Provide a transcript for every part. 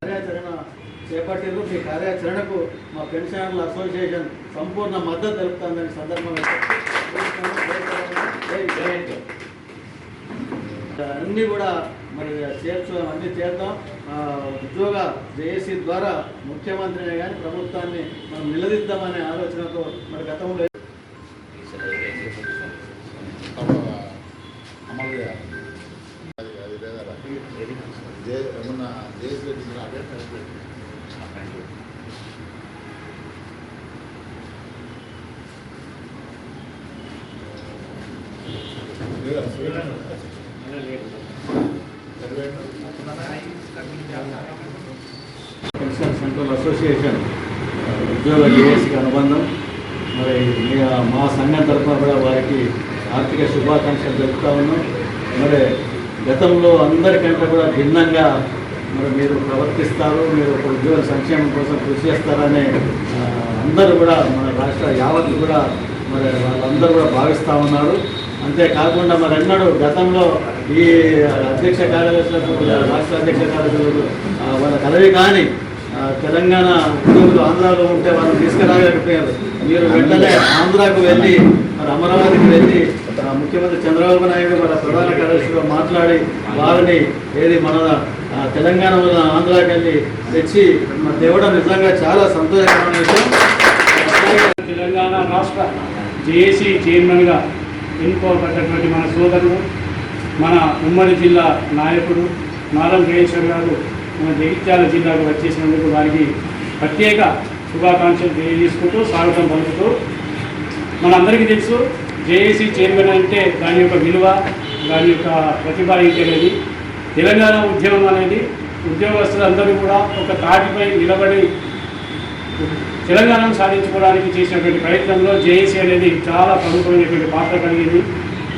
కార్యాచరణ చేపట్టేందుకు మీ కార్యాచరణకు మా పెన్షనర్ల అసోసియేషన్ సంపూర్ణ మద్దతు తెలుపుతుందని సందర్భంగా అన్నీ కూడా మరి చేర్చు అన్నీ చేద్దాం. ఉద్యోగ జేఏసీ ద్వారా ముఖ్యమంత్రిని కానీ ప్రభుత్వాన్ని మనం నిలదీద్దామనే ఆలోచనతో మరి గతంలో అమలు చేయాలి అది అది లేదా. దే పెన్షన్ సెంట్రల్ అసోసియేషన్ ఉద్యోగ జేఏసీకి అనుబంధం. మరి మీ- మా సంఘం తరఫున కూడా వారికి ఆర్థిక శుభాకాంక్షలు తెలుపుతా ఉన్నాం. మరి గతంలో అందరికంటే కూడా భిన్నంగా మరి మీరు ప్రవర్తిస్తారు మీరు ఒక ఉద్యోగ సంక్షేమం కోసం కృషి చేస్తారనే అందరూ కూడా మన రాష్ట్ర యావత్తు కూడా మరి వాళ్ళందరూ కూడా భావిస్తూ ఉన్నారు. అంతేకాకుండా మరి ఎన్నడూ గతంలో ఈ అధ్యక్ష కార్యదర్శులకు రాష్ట్ర అధ్యక్ష కార్యదర్శులకు వాళ్ళ కలవి కానీ తెలంగాణ ఉద్యోగులు ఆంధ్రాలో ఉంటే వాళ్ళని తీసుకురాగలిగిపోయారు. మీరు వెంటనే ఆంధ్రాకు వెళ్ళి మరి అమరావతికి వెళ్ళి ఆ, ముఖ్యమంత్రి చంద్రబాబు నాయుడు మన ప్రధాన కార్యదర్శితో మాట్లాడి వారిని ఏది మన తెలంగాణ వల్ల ఆంధ్రాకి వెళ్ళి తెచ్చి మన తేవడం నిజంగా చాలా సంతోషకరమైన విషయం. తెలంగాణ రాష్ట్ర జేఏసీ చైర్మన్గా ఎన్నుకోబడ్డటువంటి మన సోదరుడు మన ఉమ్మడి జిల్లా నాయకుడు నారం జయేశ్వర్ గారు మన జగిత్యాల జిల్లాకు వచ్చేసినందుకు వారికి ప్రత్యేక శుభాకాంక్షలు తెలియజేసుకుంటూ స్వాగతం పలుకుతూ మనందరికీ తెలుసు జేఏసీ చైర్మన్ అంటే దాని యొక్క విలువ దాని యొక్క ప్రతిభ ఏంటనేది తెలంగాణ ఉద్యమం అనేది ఉద్యోగస్తులందరూ కూడా ఒక తాటిపై నిలబడి తెలంగాణను సాధించుకోవడానికి చేసినటువంటి ప్రయత్నంలో జేఏసీ అనేది చాలా ప్రముఖమైనటువంటి పాత్ర కలిగింది.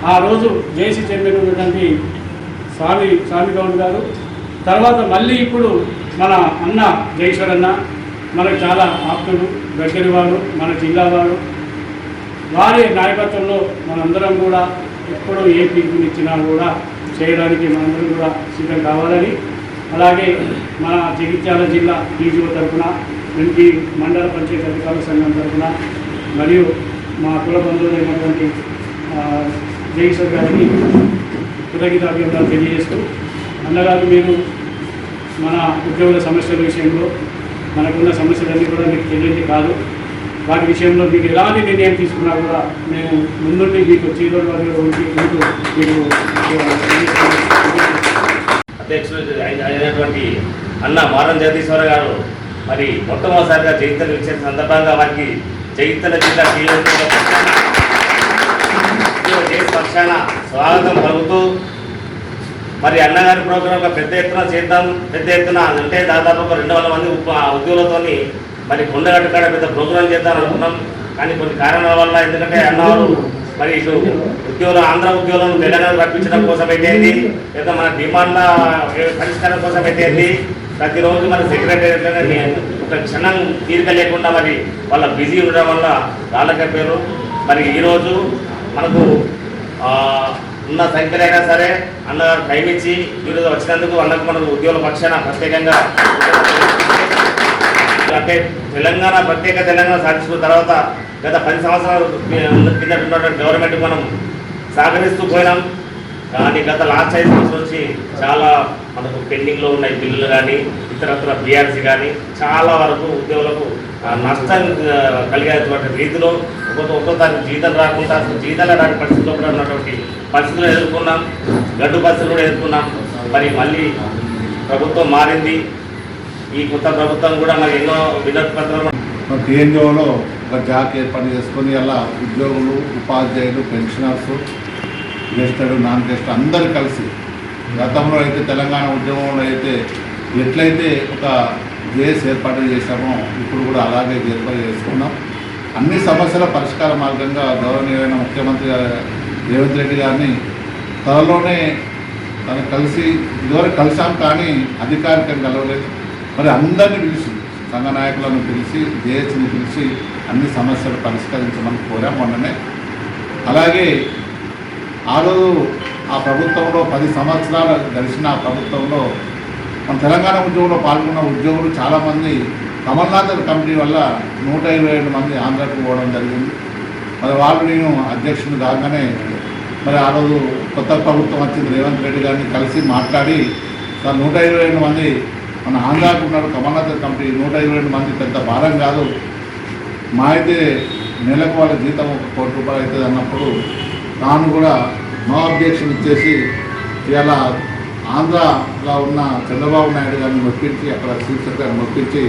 ఆ రోజు జేసీ చైర్మన్ ఉన్నటువంటి స్వామి స్వామి గౌడ్ గారు. తర్వాత మళ్ళీ ఇప్పుడు మన అన్న జయేశ్వర్ అన్న మనకు చాలా ఆప్తుడు దగ్గరి వారు మన జిల్లా వారు. వారి నాయకత్వంలో మనందరం కూడా ఎప్పుడూ ఏ పిలుపునిచ్చినా కూడా చేయడానికి మనందరం కూడా సిద్ధం కావాలని అలాగే మన జగిత్యాల జిల్లా బీజీఓ తరఫున ఎంపీ మండల పంచాయతీ అధికారుల సంఘం తరఫున మరియు మా కుల బంధువులైనటువంటి జయేశ్వర్ గారికి కృతజ్ఞతాభివందనాలు తెలియజేస్తూ అన్నగారు మీరు మన ఉద్యోగుల సమస్యల విషయంలో మనకున్న సమస్యలన్నీ కూడా మీకు తెలియదు కాదు. వాటి విషయంలో మీకు ఎలాంటి నిర్ణయం తీసుకున్నా కూడా మేము ముందుండి మీకు చీరోడు వారిలో ఉండి మీకు మీకు అధ్యక్షుడు అయినటువంటి అన్న మారం జగదీశ్వర గారు మరి మొట్టమొదటిసారిగా జగిత్యాల ఇచ్చిన సందర్భంగా వారికి జగిత్యాల జిల్లా పక్షాన స్వాగతం పలుకుతూ మరి అన్నగారి ప్రోగ్రాం పెద్ద ఎత్తున చేద్దాం పెద్ద ఎత్తున అంటే దాదాపు ఒక రెండు వందల మంది ఉద్యోగులతో మరి కొండగట్టు కాడ పెద్ద ప్రోగ్రాం చేద్దాం అనుకున్నాం. కానీ కొన్ని కారణాల వల్ల ఎందుకంటే అన్నవారు మరి ఇటు ఉద్యోగులు ఆంధ్ర ఉద్యోగులను తెలంగాణ రప్పించడం కోసం పెట్టేది లేదా మన డిమాండ్ల పరిష్కారం కోసం పెట్టేది ప్రతిరోజు మన సెక్రటరీ ఒక క్షణం తీరిక లేకుండా మరి వాళ్ళ బిజీ ఉండడం వల్ల రాళ్ళకపోయారు మరి ఈరోజు మనకు ఉన్న సంఖ్యలైనా సరే అన్న టైం ఇచ్చి ఈరోజు వచ్చినందుకు అన్నకు మనం ఉద్యోగుల పక్షాన ప్రత్యేకంగా అంటే తెలంగాణ ప్రత్యేక తెలంగాణ సాధించుకున్న తర్వాత గత పది సంవత్సరాలు కింద ఉన్నటువంటి గవర్నమెంట్ మనం సహకరిస్తూ పోయినాం. కానీ గత లాస్ట్ ఐదు సంవత్సరం నుంచి చాలా మనకు పెండింగ్లో ఉన్న బిల్లులు కానీ ఇతరత్ర బీఆర్సీ కానీ చాలా వరకు ఉద్యోగులకు నష్టం కలిగేటువంటి రీతిలో ఒక్కొక్క ఒక్కొక్కసారి జీతం రాకుండా అసలు జీతాలు రాని పరిస్థితుల్లో కూడా ఉన్నటువంటి పరిస్థితులు ఎదుర్కొన్నాం. గడ్డు పరిస్థితులు కూడా ఎదుర్కొన్నాం. మరి మళ్ళీ ప్రభుత్వం మారింది. ఈ కొత్త ప్రభుత్వం కూడా మరి ఎన్నో వినతి పత్రాలు టీఎన్జిఓలో ఒక జాక్ ఏర్పాటు చేసుకొని అలా ఉద్యోగులు ఉపాధ్యాయులు పెన్షనర్స్ గెస్టెడ్ నాన్ గెస్ట్ అందరు కలిసి గతంలో అయితే తెలంగాణ ఉద్యమంలో అయితే ఎట్లయితే ఒక జేఎస్ ఏర్పాటు చేశామో ఇప్పుడు కూడా అలాగే ఏర్పాటు చేసుకున్నాం. అన్ని సమస్యల పరిష్కార మార్గంగా గౌరవనీయమైన ముఖ్యమంత్రి రేవంత్ రెడ్డి గారిని త్వరలోనే తను కలిసి ఇదివరకు కలిసాం కానీ అధికారికంగా కలవలేదు. మరి అందరినీ పిలిచి సంఘ నాయకులను పిలిచి జేఏసీని పిలిచి అన్ని సమస్యలు పరిష్కరించమని కోరాం మొన్ననే. అలాగే ఆ రోజు ఆ ప్రభుత్వంలో పది సంవత్సరాలు గడిచిన ఆ ప్రభుత్వంలో మన తెలంగాణ ఉద్యోగంలో పాల్గొన్న ఉద్యోగులు చాలామంది కమల్నాథ్ కమిటీ వల్ల నూట ఇరవై ఏడు మంది ఆంధ్రాకు పోవడం జరిగింది. మరి వాళ్ళు నేను అధ్యక్షుడు కాగానే మరి ఆ రోజు కొత్త ప్రభుత్వం వచ్చింది రేవంత్ రెడ్డి గారిని కలిసి మాట్లాడి సార్ నూట ఇరవై ఏడు మంది మన ఆంధ్రాకు ఉన్నారు కమల్నాథ్ కమిటీ నూట ఇరవై ఏడు మంది పెద్ద భారం కాదు. మా అయితే నెలకు వాళ్ళ జీతం ఒక కోటి రూపాయలు అవుతుంది అన్నప్పుడు తాను కూడా నో అబ్జెక్షన్ ఇచ్చేసి ఇలా ఆంధ్రలో ఉన్న చంద్రబాబు నాయుడు గారిని మొప్పించి అక్కడ చీఫ్ గారిని మొప్పించి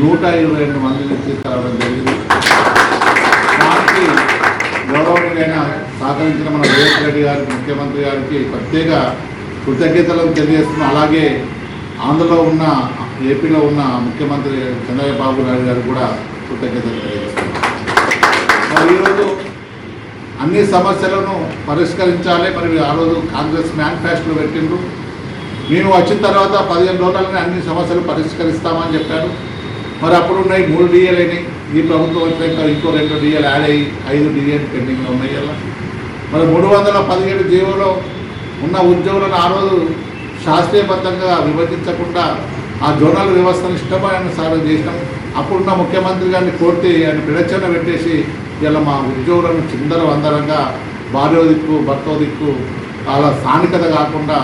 నూట ఇరవై రెండు మందిని తీసుకురావడం జరిగింది. దానికి గౌరవనీయులైన సహకరించిన మన రేవంత్ రెడ్డి గారికి ముఖ్యమంత్రి గారికి ప్రత్యేక కృతజ్ఞతలను తెలియజేస్తున్నాం. అలాగే ఆంధ్రలో ఉన్న ఏపీలో ఉన్న ముఖ్యమంత్రి చంద్రబాబు నాయుడు గారికి కూడా కృతజ్ఞతలు తెలియజేస్తున్నాం. మరి ఈరోజు అన్ని సమస్యలను పరిష్కరించాలి. మరి ఆ రోజు కాంగ్రెస్ మేనిఫెస్టో పెట్టిండ్రు. మేము వచ్చిన తర్వాత పదిహేను రోజులనే అన్ని సమస్యలు పరిష్కరిస్తామని చెప్పారు. మరి అప్పుడు ఉన్నాయి మూడు డిఏలు అయినాయి. ఈ ప్రభుత్వం వచ్చినాక ఇంకో రెండు డిఏలు యాడ్ అయ్యి ఐదు డిఏలు పెండింగ్లో ఉన్నాయి అలా. మరి మూడు వందల పదిహేడు జీవోలో ఉన్న ఉద్యోగులను ఆ రోజు శాస్త్రీయబద్ధంగా విభజించకుండా ఆ జోనల్ వ్యవస్థను ఇష్టమైన సారం చేసినాం. అప్పుడున్న ముఖ్యమంత్రి గారిని కోర్టు ఆయన విడచన పెట్టేసి ఇలా మా ఉద్యోగులను చిందర వందరంగా భార్యో దిక్కు భర్తో దిక్కు అలా స్థానికత కాకుండా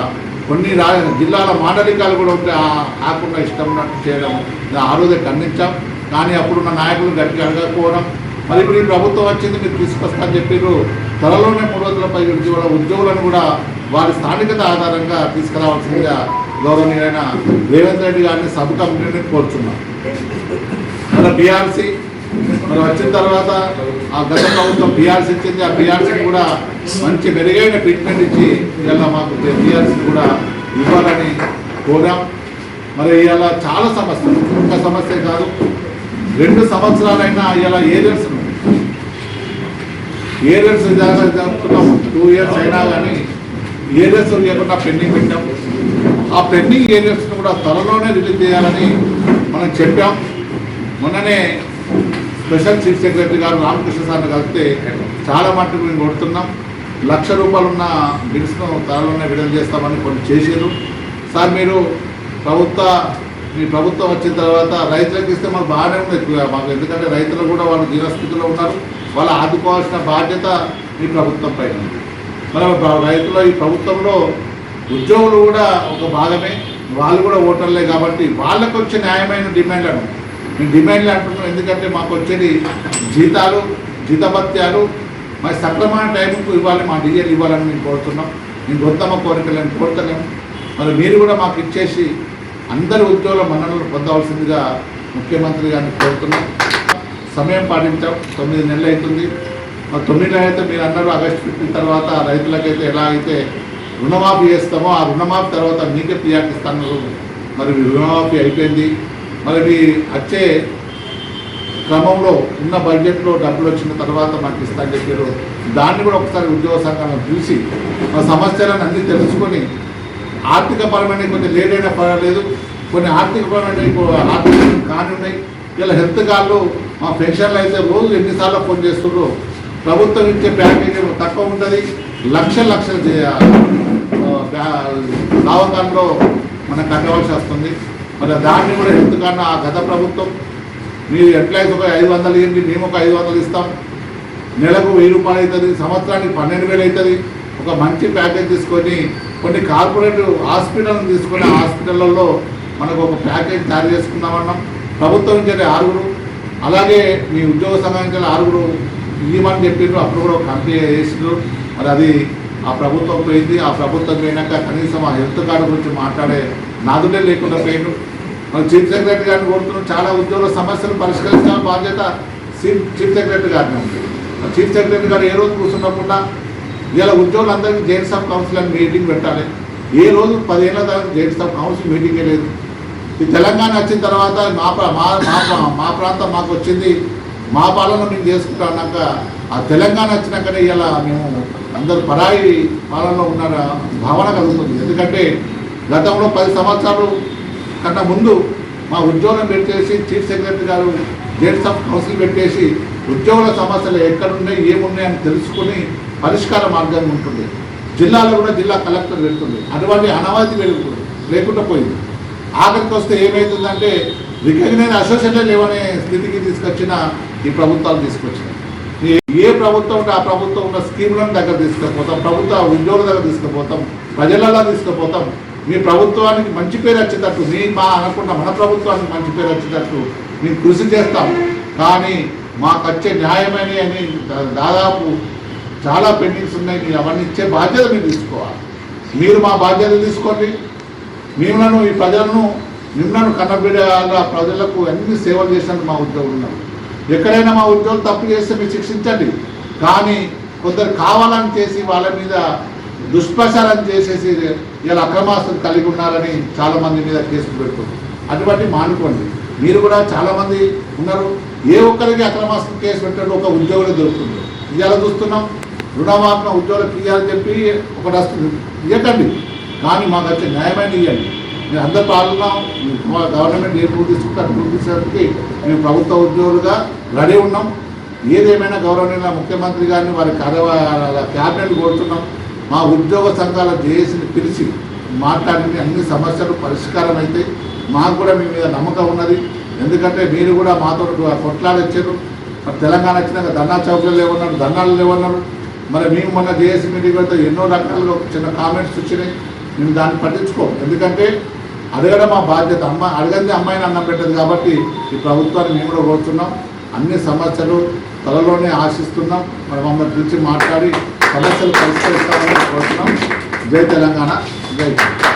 కొన్ని రా జిల్లాల మాండలికాలు కూడా ఉంటే ఆ- కాకుండా ఇష్టం ఉన్నట్టు చేయడం ఆ రోజే ఖండించాం. కానీ అప్పుడున్న నాయకులు గట్టిగా అడగకపోవడం. మరి ఇప్పుడు ఈ ప్రభుత్వం వచ్చింది మీరు తీసుకొస్తామని చెప్పారు త్వరలోనే మూడు వందల పై కూడా ఉద్యోగులను కూడా వారి స్థానికత ఆధారంగా తీసుకురావాల్సిందిగా గౌరవనీయులైన రేవంత్ రెడ్డి గారిని సబ్ కమిటీని కోరుచున్నాం. మన బీఆర్సీ మరి వచ్చిన తర్వాత ఆ గత ప్రభుత్వం బీఆర్సీ ఇచ్చింది. ఆ బీఆర్సీ కూడా మంచి మెరుగైన ట్రీట్మెంట్ ఇచ్చి ఇలా మాకు బీఆర్సీ కూడా ఇవ్వాలని కోరాం. మరి ఇలా చాలా సమస్యలు. ఒక్క సమస్య కాదు రెండు సంవత్సరాలైనా ఇలా ఏరియర్స్ ఏరియర్స్ జరుగుతున్నాం టూ ఇయర్స్ అయినా కానీ ఏరియర్స్ లేకుండా పెండింగ్ పెట్టాం. ఆ పెండింగ్ ఏరియర్స్ను కూడా త్వరలోనే రిలీజ్ చేయాలని మనం చెప్పాం. మొన్ననే స్పెషల్ చీఫ్ సెక్రటరీ గారు రామకృష్ణ సార్ని కలిస్తే చాలా మట్టుకు మేము కొడుతున్నాం. లక్ష రూపాయలున్న బిల్స్ను త్వరలోనే విడుదల చేస్తామని కొన్ని చేశారు. సార్ మీరు ప్రభుత్వ మీ ప్రభుత్వం వచ్చిన తర్వాత రైతులకు ఇస్తే మాకు బాగానే ఉంది ఎక్కువ మాకు. ఎందుకంటే రైతులు కూడా వాళ్ళు జీవస్థితిలో ఉన్నారు. వాళ్ళు ఆదుకోవాల్సిన బాధ్యత మీ ప్రభుత్వం పైన ఉంది. మన రైతుల ఈ ప్రభుత్వంలో ఉద్యోగులు కూడా ఒక భాగమే. వాళ్ళు కూడా ఓటర్లే కాబట్టి వాళ్ళకు వచ్చే న్యాయమైన డిమాండ్లను మేము డిమాండ్లు అంటున్నాం. ఎందుకంటే మాకు వచ్చేది జీతాలు జీతభత్యాలు. మరి సక్రమైన టైంకు ఇవ్వాలి మా డిఎల్ ఇవ్వాలని మేము కోరుతున్నాం. మేము గొంతమ్మ కోరికలను కోరుతలేము మరి మీరు కూడా మాకు ఇచ్చేసి అందరి ఉద్యోగుల మన్ననలు పొందవలసిందిగా ముఖ్యమంత్రి గారిని కోరుతున్నాం. సమయం పాటించాం. తొమ్మిది నెలలు అవుతుంది. మరి తొమ్మిది అయితే మీరు అన్నారు ఆగస్టు ఫిఫ్టీన్ తర్వాత రైతులకైతే ఎలా అయితే రుణమాఫీ చేస్తామో ఆ రుణమాఫీ తర్వాత మీకే ప్రియారిటీ ఇస్తాను మరి రుణమాఫీ అయిపోయింది. మరి వచ్చే క్రమంలో ఉన్న బడ్జెట్లో డబ్బులు వచ్చిన తర్వాత మాకు ఇస్తా అని చెప్పారు. దాన్ని కూడా ఒకసారి ఉద్యోగ సంఘాలను చూసి మా సమస్యలను అన్నీ తెలుసుకొని ఆర్థిక పరమైన కొంచెం లేట్ అయినా పర్వాలేదు కొన్ని ఆర్థిక పరమైన ఆర్థిక కాని ఉన్నాయి ఇలా హెల్త్ కార్డులు మా పెన్షన్లు అయితే రోజు ఎన్నిసార్లు ఫోన్ చేస్తున్నారు ప్రభుత్వం ఇచ్చే ప్యాకేజ్ తక్కువ ఉంటుంది. లక్ష లక్షలు చేయాలి దావకాల్లో మనం కట్టవలసి వస్తుంది. మరి దాన్ని కూడా హెల్త్ ఆ గత ప్రభుత్వం? మీరు ఎంప్లాయీస్ ఒక ఐదు వందలు ఇవ్వండి మేము ఒక ఐదు వందలు ఇస్తాం. నెలకు వెయ్యి రూపాయలు అవుతుంది సంవత్సరానికి పన్నెండు వేలు అవుతుంది. ఒక మంచి ప్యాకేజ్ తీసుకొని కొన్ని కార్పొరేట్ హాస్పిటల్ని తీసుకొని హాస్పిటల్లో మనకు ఒక ప్యాకేజ్ తయారు చేసుకుందామన్నాం ప్రభుత్వం నుంచి ఆరుగురు. అలాగే మీ ఉద్యోగ సంఘం నుంచి ఆరుగురు. ఇవ్వమని చెప్పిండ్రు అప్పుడు కూడా ఒక కంపెనీ చేసిండ్రు మరి అది ఆ ప్రభుత్వం పోయింది. ఆ ప్రభుత్వం పోయినాక కనీసం ఆ హెల్త్ కార్డు గురించి మాట్లాడే నాదుడే లేకుండా పోయిండ్రు మనం చీఫ్ సెక్రటరీ గారిని కోరుతున్నాం. చాలా ఉద్యోగుల సమస్యలు పరిష్కరించాల బాధ్యత చీఫ్ సెక్రటరీ గారిని ఉంది. చీఫ్ సెక్రటరీ గారు ఏ రోజు కూర్చున్నప్పుడు ఇలా ఉద్యోగులందరికీ జైన్స్ ఆఫ్ కౌన్సిల్ అని మీటింగ్ పెట్టాలి. ఏ రోజు పదేళ్ళ దాకా జైన్స్ ఆఫ్ కౌన్సిల్ మీటింగే లేదు. ఈ తెలంగాణ వచ్చిన తర్వాత మా మా మా మా ప్రాంతం మాకు వచ్చింది. మా పాలన మేము చేసుకుంటా అన్నాక ఆ తెలంగాణ వచ్చినాకనే ఇలా మేము అందరూ పరాయి పాలనలో ఉన్న భావన కలుగుతుంది. ఎందుకంటే గతంలో పది సంవత్సరాలు కన్నా ముందు మా ఉద్యోగం పెట్టేసి చీఫ్ సెక్రటరీ గారు జేట్స్ ఆఫ్ కౌన్సిల్ పెట్టేసి ఉద్యోగుల సమస్యలు ఎక్కడున్నాయి ఏమున్నాయి అని తెలుసుకుని పరిష్కార మార్గం ఉంటుంది. జిల్లాలో కూడా జిల్లా కలెక్టర్ వెళ్తుంది. అటువంటి అనవాయితీ వెళ్తుంది లేకుండా పోయింది. ఆఖరికి వస్తే ఏమవుతుందంటే రికగ్నైజ్ అసోసియేషన్ లేవనే స్థితికి తీసుకొచ్చిన ఈ ప్రభుత్వాలు తీసుకొచ్చినాయి. ఏ- ఏ ప్రభుత్వం ఉంటే ఆ ప్రభుత్వం ఉన్న స్కీములను దగ్గర తీసుకుపోతాం ప్రభుత్వ ఉద్యోగుల దగ్గర తీసుకుపోతాం ప్రజలలో తీసుకుపోతాం. మీ ప్రభుత్వానికి మంచి పేరు వచ్చేటట్టు మీ మా అనకుండా మన ప్రభుత్వానికి మంచి పేరు వచ్చేటట్టు మేము కృషి చేస్తాం. కానీ మాకు వచ్చే న్యాయమని అని దాదాపు చాలా పెండింగ్స్ ఉన్నాయి. మీరు అవన్నీ ఇచ్చే బాధ్యత మీరు తీసుకోవాలి. మీరు మా బాధ్యత తీసుకోండి. మిమ్మల్ని ఈ ప్రజలను మిమ్మల్ని కన్నబిడ్డ ప్రజలకు అన్ని సేవలు చేసినట్టు మా ఉద్యోగులు ఉన్నారు. ఎక్కడైనా మా ఉద్యోగులు తప్పు చేస్తే మీరు శిక్షించండి. కానీ కొందరు కావాలని చేసి వాళ్ళ మీద దుష్ప్రచారం చేసేసి ఇలా అక్రమాస్తులు కలిగి ఉన్నారని చాలా మంది మీద కేసులు పెడుతుంది అటువంటి మానుకోండి. మీరు కూడా చాలా మంది ఉన్నారు. ఏ ఒక్కరికి అక్రమాస్తులు కేసు పెట్టడం ఒక ఉద్యోగులు దొరుకుతుంది. ఇవాళ చూస్తున్నాం రుణమాఫీ ఉద్యోగులకు ఇవ్వాలని చెప్పి ఒకటి వస్తుంది. ఇవ్వకండి కానీ మాకు వచ్చే న్యాయమైన ఇవ్వండి మేము అందరు పాల్గొన్నాం. మా గవర్నమెంట్ ఏ రూల్ తీసుకుంటే మేము ప్రభుత్వ ఉద్యోగులుగా రెడీ ఉన్నాం. ఏదేమైనా గౌరవనీయ ముఖ్యమంత్రి గారిని వారి కార్య క్యాబినెట్ కోరుతున్నాం. మా ఉద్యోగ సంఘాల జేఏసీని పిలిచి మాట్లాడి అన్ని సమస్యలు పరిష్కారం అయితే మాకు కూడా మీ మీద నమ్మకం ఉన్నది. ఎందుకంటే మీరు కూడా మాతో కొట్లాడొచ్చారు. మరి తెలంగాణ వచ్చినాక ధర్నా చౌకలు లేవన్నారు ధర్నాలు లేవన్నారు. మరి మేము మొన్న జేఏసీ మీటింగ్ పెడితే ఎన్నో రకాలుగా చిన్న కామెంట్స్ వచ్చినాయి. మేము దాన్ని పట్టించుకోము. ఎందుకంటే అడగడం మా బాధ్యత. అమ్మ అడగంది అమ్మాయిని అన్నం పెట్టదు కాబట్టి ఈ ప్రభుత్వాన్ని మేము కూడా కోరుతున్నాం. అన్ని సమస్యలు త్వరలోనే ఆశిస్తున్నాం. మరి మమ్మల్ని పిలిచి మాట్లాడి సమస్యలు పరిష్కరిస్తామని కోరుతున్నాం. జై తెలంగాణ. జై